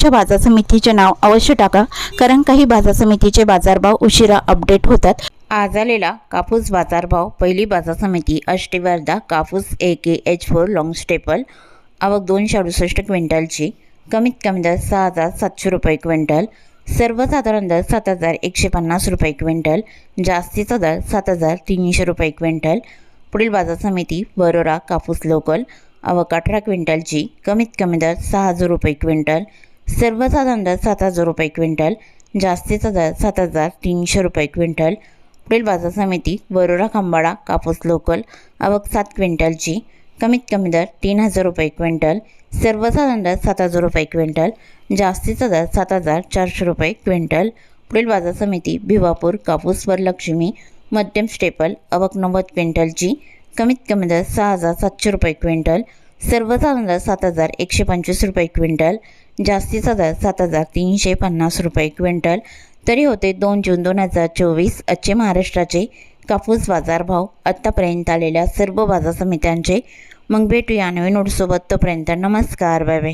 तुमच्या बाजार समितीचे नाव अवश्य टाका कारण काही बाजार समितीचे बाजारभाव उशिरा अपडेट होतात. आज आलेला कापूस बाजारभाव पहिली बाजार समिती अष्टीवर्धा कापूस A K H four long staple आवक दोनशे अडुसष्ट क्विंटलची कमीत कमी दर सहा हजार सातशे रुपये क्विंटल सर्वसाधारण दर सात हजार एकशे पन्नास रुपये क्विंटल जास्तीचा दर सात हजार तीनशे रुपये क्विंटल पुढील बाजार समिती बरोरा कापूस लोकल आवक अठरा क्विंटलची कमीत कमी दर सहा हजार रुपये क्विंटल सर्वसाधारण दर सात हजार रुपये क्विंटल जास्तीचा दर सात हजार तीनशे रुपये क्विंटल. पुढील बाजार समिती वरोरा खंबाळा कापूस लोकल आवक सात क्विंटलची. कमीत कमी दर तीन हजार रुपये क्विंटल. सर्वसाधारण दर सात हजार रुपये क्विंटल जास्तीचा दर सात हजार चारशे रुपये क्विंटल. पुढील बाजार समिती भिवापूर कापूस वरलक्ष्मी मध्यम स्टेपल अवक नव्वद क्विंटलची. कमीत कमी दर सहा हजार सातशे रुपये क्विंटल. सर्वसाधारण दर सात हजार एकशे पंचवीस रुपये क्विंटल. जास्तीचा दर सात हजार तीनशे पन्नास रुपये क्विंटल. तरी होते दोन जून दोन हजार चोवीस आजचे महाराष्ट्राचे कापूस बाजारभाव आत्तापर्यंत आलेल्या सर्व बाजार समित्यांचे. मग भेटूया नवीन नोटसोबत तोपर्यंत नमस्कार बाय बाय.